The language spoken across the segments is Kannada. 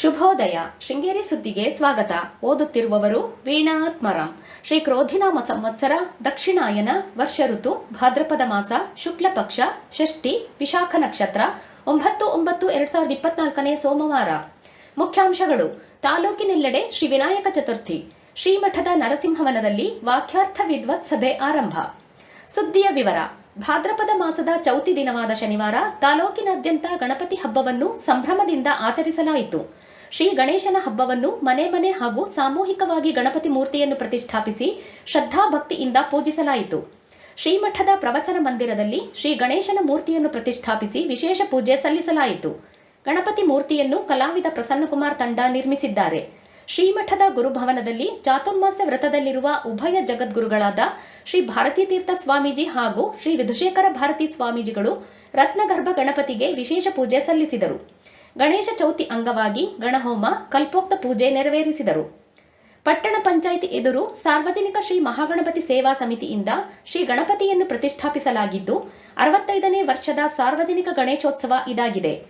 ಶುಭೋದಯ. ಶೃಂಗೇರಿ ಸುದ್ದಿಗೆ ಸ್ವಾಗತ. ಓದುತ್ತಿರುವವರು ವೀಣಾ ಶ್ರೀ ಕ್ರೋಧಿನಾಮ ಸಂವತ್ಸರ ದಕ್ಷಿಣಾಯನ ವರ್ಷ ಋತು, ಭಾದ್ರಪದ ಮಾಸ ಶುಕ್ಲ ಪಕ್ಷ ಷಷ್ಠಿ, ವಿಶಾಖ ನಕ್ಷತ್ರ, ಒಂಬತ್ತು ಒಂಬತ್ತು ಎರಡ್ ಸಾವಿರದ ಇಪ್ಪತ್ನಾಲ್ಕನೇ ಸೋಮವಾರ. ಮುಖ್ಯಾಂಶಗಳು. ತಾಲೂಕಿನೆಲ್ಲೆಡೆ ಶ್ರೀ ವಿನಾಯಕ ಚತುರ್ಥಿ. ಶ್ರೀಮಠದ ನರಸಿಂಹವನದಲ್ಲಿ ವಾಕ್ಯಾರ್ಥ ವಿದ್ವತ್ ಸಭೆ ಆರಂಭ. ಸುದ್ದಿಯ ವಿವರ. ಭಾದ್ರಪದ ಮಾಸದ ಚೌತಿ ದಿನವಾದ ಶನಿವಾರ ತಾಲೂಕಿನಾದ್ಯಂತ ಗಣಪತಿ ಹಬ್ಬವನ್ನು ಸಂಭ್ರಮದಿಂದ ಆಚರಿಸಲಾಯಿತು. ಶ್ರೀ ಗಣೇಶನ ಹಬ್ಬವನ್ನು ಮನೆ ಮನೆ ಹಾಗೂ ಸಾಮೂಹಿಕವಾಗಿ ಗಣಪತಿ ಮೂರ್ತಿಯನ್ನು ಪ್ರತಿಷ್ಠಾಪಿಸಿ ಶ್ರದ್ಧಾಭಕ್ತಿಯಿಂದ ಪೂಜಿಸಲಾಯಿತು. ಶ್ರೀಮಠದ ಪ್ರವಚನ ಮಂದಿರದಲ್ಲಿ ಶ್ರೀ ಗಣೇಶನ ಮೂರ್ತಿಯನ್ನು ಪ್ರತಿಷ್ಠಾಪಿಸಿ ವಿಶೇಷ ಪೂಜೆ ಸಲ್ಲಿಸಲಾಯಿತು. ಗಣಪತಿ ಮೂರ್ತಿಯನ್ನು ಕಲಾವಿದ ಪ್ರಸನ್ನಕುಮಾರ್ ತಂಡ ನಿರ್ಮಿಸಿದ್ದಾರೆ. ಶ್ರೀಮಠದ ಗುರುಭವನದಲ್ಲಿ ಚಾತುರ್ಮಾಸ್ಯ ವ್ರತದಲ್ಲಿರುವ ಉಭಯ ಜಗದ್ಗುರುಗಳಾದ ಶ್ರೀ ಭಾರತೀ ತೀರ್ಥ ಸ್ವಾಮೀಜಿ ಹಾಗೂ ಶ್ರೀ ವಿಧುಶೇಖರ ಭಾರತಿ ಸ್ವಾಮೀಜಿಗಳು ರತ್ನಗರ್ಭ ಗಣಪತಿಗೆ ವಿಶೇಷ ಪೂಜೆ ಸಲ್ಲಿಸಿದರು. ಗಣೇಶ ಚೌತಿ ಅಂಗವಾಗಿ ಗಣಹೋಮ, ಕಲ್ಪೋಕ್ತ ಪೂಜೆ ನೆರವೇರಿಸಿದರು. ಪಟ್ಟಣ ಪಂಚಾಯಿತಿ ಎದುರು ಸಾರ್ವಜನಿಕ ಶ್ರೀ ಮಹಾಗಣಪತಿ ಸೇವಾ ಸಮಿತಿಯಿಂದ ಶ್ರೀ ಗಣಪತಿಯನ್ನು ಪ್ರತಿಷ್ಠಾಪಿಸಲಾಗಿದ್ದು, ಅರವತ್ತೈದನೇ ವರ್ಷದ ಸಾರ್ವಜನಿಕ ಗಣೇಶೋತ್ಸವ ಇದಾಗಿದೆ.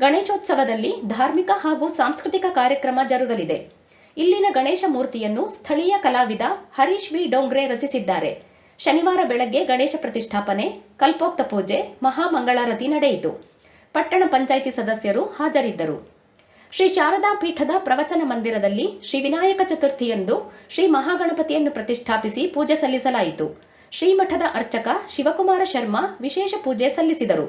ಗಣೇಶೋತ್ಸವದಲ್ಲಿ ಧಾರ್ಮಿಕ ಹಾಗೂ ಸಾಂಸ್ಕೃತಿಕ ಕಾರ್ಯಕ್ರಮ ಜರುಗಲಿದೆ. ಇಲ್ಲಿನ ಗಣೇಶ ಮೂರ್ತಿಯನ್ನು ಸ್ಥಳೀಯ ಕಲಾವಿದ ಹರೀಶ್ ವಿ. ಡೋಂಗ್ರೆ ರಚಿಸಿದ್ದಾರೆ. ಶನಿವಾರ ಬೆಳಗ್ಗೆ ಗಣೇಶ ಪ್ರತಿಷ್ಠಾಪನೆ, ಕಲ್ಪೋಕ್ತ ಪೂಜೆ, ಮಹಾಮಂಗಳಾರತಿ ನಡೆಯಿತು. ಪಟ್ಟಣ ಪಂಚಾಯಿತಿ ಸದಸ್ಯರು ಹಾಜರಿದ್ದರು. ಶ್ರೀ ಶಾರದಾ ಪೀಠದ ಪ್ರವಚನ ಮಂದಿರದಲ್ಲಿ ಶ್ರೀ ವಿನಾಯಕ ಚತುರ್ಥಿಯಂದು ಶ್ರೀ ಮಹಾಗಣಪತಿಯನ್ನು ಪ್ರತಿಷ್ಠಾಪಿಸಿ ಪೂಜೆ ಸಲ್ಲಿಸಲಾಯಿತು. ಶ್ರೀಮಠದ ಅರ್ಚಕ ಶಿವಕುಮಾರ ಶರ್ಮಾ ವಿಶೇಷ ಪೂಜೆ ಸಲ್ಲಿಸಿದರು.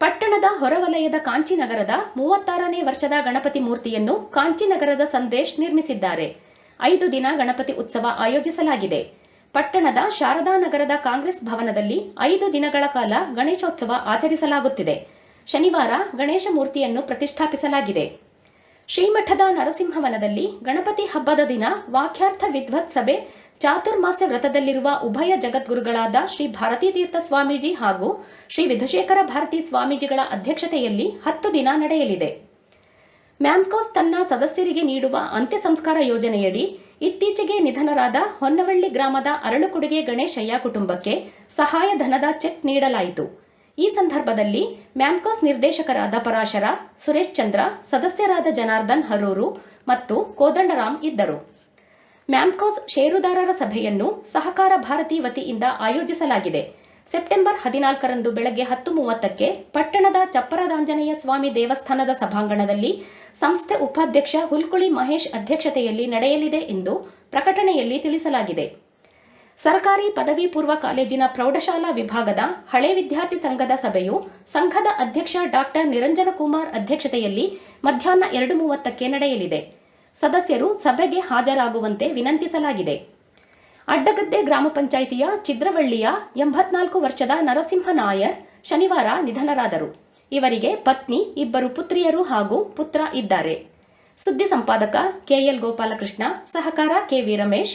ಪಟ್ಟಣದ ಹೊರವಲಯದ ಕಾಂಚಿನಗರದ ಮೂವತ್ತಾರನೇ ವರ್ಷದ ಗಣಪತಿ ಮೂರ್ತಿಯನ್ನು ಕಾಂಚಿನಗರದ ಸಂದೇಶ್ ನಿರ್ಮಿಸಿದ್ದಾರೆ. ಐದು ದಿನ ಗಣಪತಿ ಉತ್ಸವ ಆಯೋಜಿಸಲಾಗಿದೆ. ಪಟ್ಟಣದ ಶಾರದಾ ನಗರದ ಕಾಂಗ್ರೆಸ್ ಭವನದಲ್ಲಿ ಐದು ದಿನಗಳ ಕಾಲ ಗಣೇಶೋತ್ಸವ ಆಚರಿಸಲಾಗುತ್ತಿದೆ. ಶನಿವಾರ ಗಣೇಶ ಮೂರ್ತಿಯನ್ನು ಪ್ರತಿಷ್ಠಾಪಿಸಲಾಗಿದೆ. ಶ್ರೀಮಠದ ನರಸಿಂಹವನದಲ್ಲಿ ಗಣಪತಿ ಹಬ್ಬದ ದಿನ ವಾಕ್ಯಾರ್ಥ ವಿದ್ವತ್ ಸಭೆ ಚಾತುರ್ಮಾಸ್ಯ ವ್ರತದಲ್ಲಿರುವ ಉಭಯ ಜಗದ್ಗುರುಗಳಾದ ಶ್ರೀ ಭಾರತೀ ತೀರ್ಥ ಸ್ವಾಮೀಜಿ ಹಾಗೂ ಶ್ರೀ ವಿಧುಶೇಖರ ಭಾರತಿ ಸ್ವಾಮೀಜಿಗಳ ಅಧ್ಯಕ್ಷತೆಯಲ್ಲಿ ಹತ್ತು ದಿನ ನಡೆಯಲಿದೆ. ಮ್ಯಾಮ್ಕೋಸ್ ತನ್ನ ಸದಸ್ಯರಿಗೆ ನೀಡುವ ಅಂತ್ಯ ಸಂಸ್ಕಾರ ಯೋಜನೆಯಡಿ ಇತ್ತೀಚೆಗೆ ನಿಧನರಾದ ಹೊನ್ನವಳ್ಳಿ ಗ್ರಾಮದ ಅರಳುಕುಡುಗೆ ಗಣೇಶಯ್ಯ ಕುಟುಂಬಕ್ಕೆ ಸಹಾಯಧನದ ಚೆಕ್ ನೀಡಲಾಯಿತು. ಈ ಸಂದರ್ಭದಲ್ಲಿ ಮ್ಯಾಮ್ಕೋಸ್ ನಿರ್ದೇಶಕರಾದ ಪರಾಶರ, ಸುರೇಶ್ ಚಂದ್ರ, ಸದಸ್ಯರಾದ ಜನಾರ್ದನ್ ಹರೂರು ಮತ್ತು ಕೋದಂಡರಾಮ್ ಇದ್ದರು. ಮ್ಯಾಮ್ಕೋಸ್ ಷೇರುದಾರರ ಸಭೆಯನ್ನು ಸಹಕಾರ ಭಾರತಿ ವತಿಯಿಂದ ಆಯೋಜಿಸಲಾಗಿದೆ. ಸೆಪ್ಟೆಂಬರ್ ಹದಿನಾಲ್ಕರಂದು ಬೆಳಗ್ಗೆ ಹತ್ತು ಮೂವತ್ತಕ್ಕೆ ಪಟ್ಟಣದ ಚಪ್ಪರದಾಂಜನೇಯ ಸ್ವಾಮಿ ದೇವಸ್ಥಾನದ ಸಭಾಂಗಣದಲ್ಲಿ ಸಂಸ್ಥೆ ಉಪಾಧ್ಯಕ್ಷ ಹುಲ್ಕುಳಿ ಮಹೇಶ್ ಅಧ್ಯಕ್ಷತೆಯಲ್ಲಿ ನಡೆಯಲಿದೆ ಎಂದು ಪ್ರಕಟಣೆಯಲ್ಲಿ ತಿಳಿಸಲಾಗಿದೆ. ಸರ್ಕಾರಿ ಪದವಿ ಪೂರ್ವ ಕಾಲೇಜಿನ ಪ್ರೌಢಶಾಲಾ ವಿಭಾಗದ ಹಳೆ ವಿದ್ಯಾರ್ಥಿ ಸಂಘದ ಸಭೆಯು ಸಂಘದ ಅಧ್ಯಕ್ಷ ಡಾಕ್ಟರ್ ನಿರಂಜನ ಕುಮಾರ್ ಅಧ್ಯಕ್ಷತೆಯಲ್ಲಿ ಮಧ್ಯಾಹ್ನ ಎರಡು ಮೂವತ್ತಕ್ಕೆ ನಡೆಯಲಿದೆ. ಸದಸ್ಯರು ಸಭೆಗೆ ಹಾಜರಾಗುವಂತೆ ವಿನಂತಿಸಲಾಗಿದೆ. ಅಡ್ಡಗದ್ದೆ ಗ್ರಾಮ ಪಂಚಾಯಿತಿಯ ಚಿದ್ರವಳ್ಳಿಯ ಎಂಬತ್ನಾಲ್ಕು ವರ್ಷದ ನರಸಿಂಹ ನಾಯರ್ ಶನಿವಾರ ನಿಧನರಾದರು. ಇವರಿಗೆ ಪತ್ನಿ, ಇಬ್ಬರು ಪುತ್ರಿಯರು ಹಾಗೂ ಪುತ್ರ ಇದ್ದಾರೆ. ಸುದ್ದಿ ಸಂಪಾದಕ ಕೆಎಲ್ ಗೋಪಾಲಕೃಷ್ಣ, ಸಹಕಾರ ಕೆವಿ ರಮೇಶ್